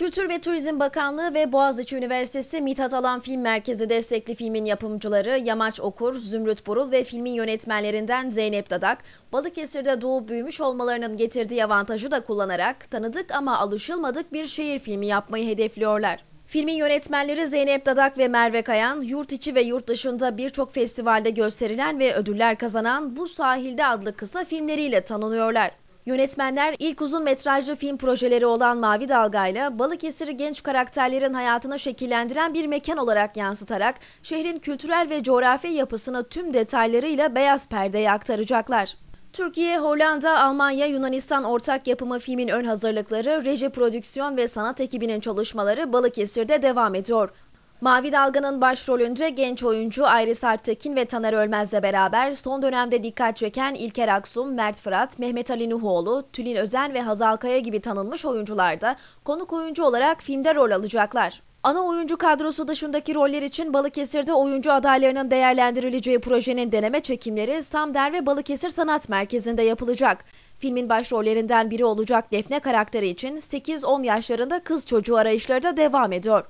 Kültür ve Turizm Bakanlığı ve Boğaziçi Üniversitesi Mithat Alan Film Merkezi destekli filmin yapımcıları Yamaç Okur, Zümrüt Burul ve filmin yönetmenlerinden Zeynep Dadak, Balıkesir'de doğup büyümüş olmalarının getirdiği avantajı da kullanarak tanıdık ama alışılmadık bir şehir filmi yapmayı hedefliyorlar. Filmin yönetmenleri Zeynep Dadak ve Merve Kayan, yurt içi ve yurt dışında birçok festivalde gösterilen ve ödüller kazanan Bu Sahilde adlı kısa filmleriyle tanınıyorlar. Yönetmenler ilk uzun metrajlı film projeleri olan Mavi Dalga ile Balıkesir'i genç karakterlerin hayatını şekillendiren bir mekan olarak yansıtarak şehrin kültürel ve coğrafi yapısını tüm detaylarıyla beyaz perdeye aktaracaklar. Türkiye, Hollanda, Almanya, Yunanistan ortak yapımı filmin ön hazırlıkları, reji prodüksiyon ve sanat ekibinin çalışmaları Balıkesir'de devam ediyor. Mavi Dalga'nın başrolünde genç oyuncu Iris Alptekin ve Taner Ölmez'le beraber son dönemde dikkat çeken İlker Aksum, Mert Fırat, Mehmet Ali Nuhoğlu, Tülin Özen ve Hazal Kaya gibi tanınmış oyuncular da konuk oyuncu olarak filmde rol alacaklar. Ana oyuncu kadrosu dışındaki roller için Balıkesir'de oyuncu adaylarının değerlendirileceği projenin deneme çekimleri Samder ve Balıkesir Sanat Merkezi'nde yapılacak. Filmin başrollerinden biri olacak Defne karakteri için 8-10 yaşlarında kız çocuğu arayışları da devam ediyor.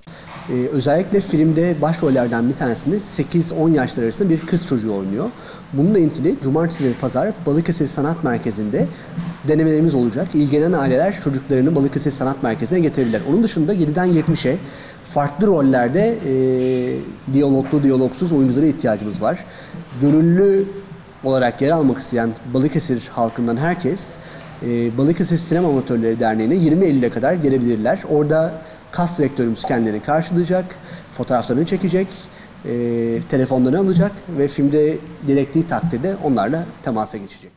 Ee, özellikle filmde başrollerden bir tanesinde 8-10 yaşlar arasında bir kız çocuğu oynuyor. Bununla ilgili cumartesi ve pazar Balıkesir Sanat Merkezi'nde denemelerimiz olacak. İlgilenen aileler çocuklarını Balıkesir Sanat Merkezi'ne getirirler. Onun dışında 7'den 70'e farklı rollerde e, diyaloglu, diyalogsuz oyunculara ihtiyacımız var. Gönüllü olarak yer almak isteyen Balıkesir halkından herkes e, Balıkesir Sinema Amatörleri Derneği'ne 20 Eylül'e kadar gelebilirler. Orada kas direktörümüz kendilerini karşılayacak, fotoğraflarını çekecek, e, telefonlarını alacak ve filmde gerektiği takdirde onlarla temasa geçecek.